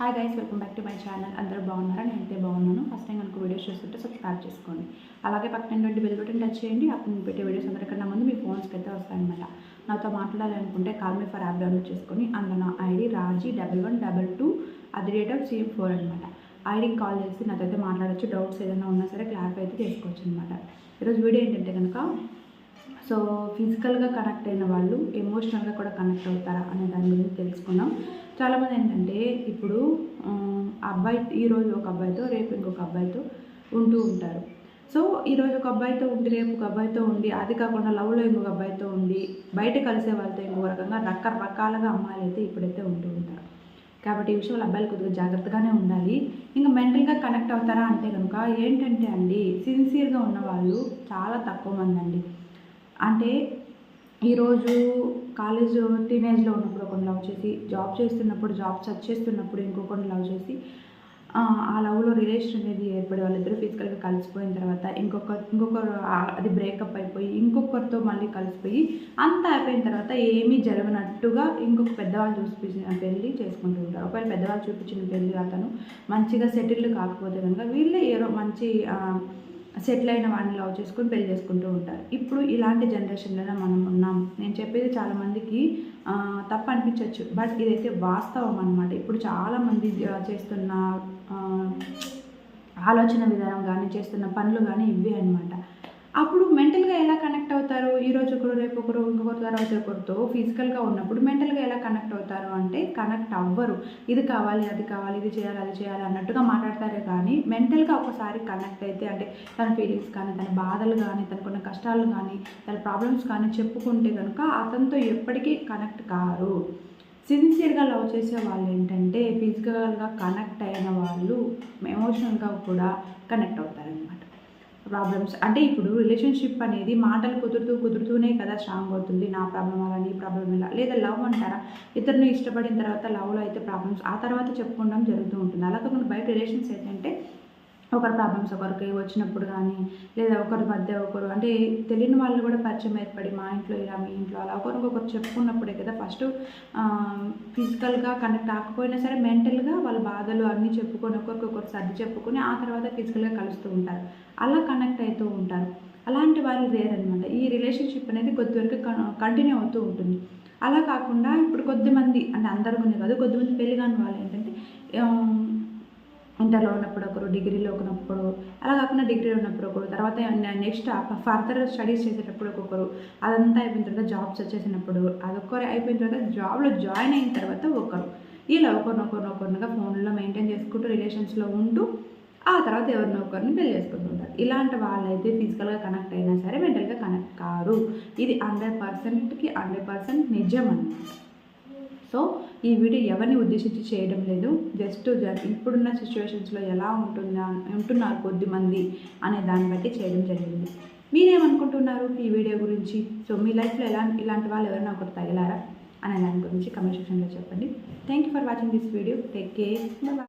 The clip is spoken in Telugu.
Hi guys welcome back to my channel అందరూ బాగున్నారా? నేనైతే బాగున్నాను. ఫస్ట్ టైం కనుక వీడియోస్ చూస్తుంటే సబ్స్క్రైబ్ చేసుకోండి. అలాగే పక్కన బెల్ బటన్ టచ్ చేయండి. అప్పుడు నేను పెట్టే వీడియోస్ అందరికన్నా ముందు మీ ఫోన్స్కి అయితే వస్తాయన్నమాట. నాతో మాట్లాడాలనుకుంటే call me for app download చేసుకొని అందులో నా ID Raji double one double two అది రేట్ ఆఫ్ సిఎం ఫోర్ అనమాట ఐడికి కాల్ చేసి నాతో అయితే మాట్లాడచ్చు. డౌట్స్ ఏదైనా ఉన్నా సరే క్లారిఫై అయితే చేసుకోవచ్చు అనమాట ఈరోజు వీడియో ఏంటంటే కనుక సో ఫిజికల్గా కనెక్ట్ అయిన వాళ్ళు ఎమోషనల్గా కూడా కనెక్ట్ అవుతారా అనే దాని గురించి తెలుసుకున్నాం చాలామంది ఏంటంటే ఇప్పుడు అబ్బాయి ఈరోజు ఒక అబ్బాయితో రేపు ఇంకొక అబ్బాయితో ఉంటూ ఉంటారు. సో ఈరోజు ఒక అబ్బాయితో ఉండి రేపు ఒక అబ్బాయితో ఉండి అది కాకుండా లవ్లో ఇంకొక అబ్బాయితో ఉండి బయట కలిసే వాళ్ళతో ఇంకొక రకంగా రకరకాలుగా అమ్మాయిలు అయితే ఇప్పుడైతే ఉంటూ ఉంటారు. కాబట్టి ఈ విషయంలో అబ్బాయిలు కొద్దిగా జాగ్రత్తగానే ఉండాలి. ఇంకా మెంటల్గా కనెక్ట్ అవుతారా అంటే కనుక ఏంటంటే అండి సిన్సియర్గా ఉన్న వాళ్ళు చాలా తక్కువ మంది అండి. అంటే ఈరోజు కాలేజ్ టీనేజ్లో ఉన్నప్పుడు ఒకరిని లవ్ చేసి జాబ్ చేస్తున్నప్పుడు జాబ్ సర్చ్ చేస్తున్నప్పుడు ఇంకొకరిని లవ్ చేసి ఆ, లవ్లో రిలేషన్ అనేది ఏర్పడి వాళ్ళిద్దరూ ఫిజికల్గా కలిసిపోయిన తర్వాత ఇంకొక ఇంకొకరు అది బ్రేకప్ అయిపోయి ఇంకొకరితో మళ్ళీ కలిసిపోయి అంతా అయిపోయిన తర్వాత ఏమీ జరగనట్టుగా ఇంకొక పెద్దవాళ్ళు చూపించిన పెళ్ళి చేసుకుంటూ ఉంటారు. ఒకవేళ పెద్దవాళ్ళు చూపించిన పెళ్ళి అతను మంచిగా సెటిల్ కాకపోతే కనుక వీళ్ళే ఏదో మంచి సెటిల్ అయిన వాడిని లవ్ చేసుకొని పెళ్ళి చేసుకుంటూ ఉంటారు. ఇప్పుడు ఇలాంటి జనరేషన్లోనే మనం ఉన్నాం. నేను చెప్పేది చాలామందికి తప్ప తప్పు అనిపించవచ్చు బట్ ఇదైతే వాస్తవం అనమాట ఇప్పుడు చాలామంది చేస్తున్న ఆలోచన విధానం కానీ చేస్తున్న పనులు కానీ ఇవే అనమాట అప్పుడు మెంటల్గా ఎలా కనెక్ట్ అవుతారు? ఈ రోజు ఒకరు రేపు ఇంకొకరు తర్వాత ఒకరితో ఫిజికల్గా ఉన్నప్పుడు మెంటల్గా ఎలా కనెక్ట్ అవుతారు అంటే కనెక్ట్ అవ్వరు. ఇది కావాలి అది కావాలి ఇది చేయాలి అది చేయాలి అన్నట్టుగా మాట్లాడతారే కానీ మెంటల్గా ఒకసారి కనెక్ట్ అయితే అంటే తన ఫీలింగ్స్ కానీ తన బాధలు కానీ తనకున్న కష్టాలు కానీ తన ప్రాబ్లమ్స్ కానీ చెప్పుకుంటే కనుక అతనితో ఎప్పటికీ కనెక్ట్ కారు. సిన్సియర్గా లవ్ చేసే వాళ్ళు ఏంటంటే ఫిజికల్గా కనెక్ట్ అయిన వాళ్ళు ఎమోషనల్గా కూడా కనెక్ట్ అవుతారనమాట ప్రాబ్లమ్స్ అంటే ఇప్పుడు రిలేషన్షిప్ అనేది మాటలు కుదురుతూ కుదురుతూనే కదా స్ట్రాంగ్ అవుతుంది. నా ప్రాబ్లం అలా నీ ప్రాబ్లం ఇలా. లేదా లవ్ అంటారా? ఇతరుని ఇష్టపడిన తర్వాత లవ్లో అయితే ప్రాబ్లమ్స్ ఆ తర్వాత చెప్పుకోవడం జరుగుతూ ఉంటుంది. అలా కాకుండా బయట రిలేషన్స్ ఏంటంటే ఒకరి ప్రాబ్లమ్స్ ఒకరికి వచ్చినప్పుడు కానీ లేదా ఒకరి మధ్య ఒకరు అంటే తెలియని వాళ్ళు కూడా పరిచయం ఏర్పడి మా ఇంట్లో ఇలా మీ ఇంట్లో అలా ఒకరికొకరు చెప్పుకున్నప్పుడే కదా ఫస్ట్ ఫిజికల్గా కనెక్ట్ కాకపోయినా సరే మెంటల్గా వాళ్ళ బాధలు అన్నీ చెప్పుకొని ఒకరికొకరు సర్ది చెప్పుకొని ఆ తర్వాత ఫిజికల్గా కలుస్తూ ఉంటారు. అలా కనెక్ట్ అవుతూ ఉంటారు. అలాంటి వాళ్ళు లేరనమాట ఈ రిలేషన్షిప్ అనేది కొద్దివరకు కంటిన్యూ అవుతూ ఉంటుంది. అలా కాకుండా ఇప్పుడు కొద్దిమంది అంటే అందరికీ కాదు కొద్దిమంది పెళ్ళి కాని వాళ్ళు ఏంటంటే ఇంటర్లో ఉన్నప్పుడు ఒకరు డిగ్రీలో ఒకనప్పుడు అలా కాకుండా డిగ్రీలో ఉన్నప్పుడు ఒకరు తర్వాత నెక్స్ట్ ఫర్దర్ స్టడీస్ చేసేటప్పుడు ఒక్కొక్కరు అదంతా అయిపోయిన తర్వాత జాబ్స్ వచ్చేసినప్పుడు అదొక్కరు అయిపోయిన తర్వాత జాబ్లో జాయిన్ అయిన తర్వాత ఒకరు. ఇలా ఒకరినొకరినొకరినిగా ఫోన్లో మెయింటైన్ చేసుకుంటూ రిలేషన్స్లో ఉంటూ ఆ తర్వాత ఎవరినో ఒకరిని పెళ్ళి చేసుకుంటుంటారు ఇలాంటి వాళ్ళైతే ఫిజికల్గా కనెక్ట్ అయినా సరే మెంటల్గా కనెక్ట్ కారు. ఇది హండ్రెడ్ పర్సెంట్కి హండ్రెడ్ పర్సెంట్ నిజం అన్నమాట. సో ఈ వీడియో ఎవరిని ఉద్దేశించి చేయడం లేదు. జస్ట్ ఇప్పుడున్న సిచ్యువేషన్స్లో ఎలా ఉంటుందా ఉంటున్నారు కొద్దిమంది అనే దాన్ని బట్టి చేయడం జరిగింది. మీరేమనుకుంటున్నారు ఈ వీడియో గురించి? సో మీ లైఫ్లో ఎలా ఇలాంటి వాళ్ళు ఎవరైనా ఒకటి తగిలారా? అనే దాని గురించి కమెంట్ సెక్షన్లో చెప్పండి. Thank you for watching this video take care bye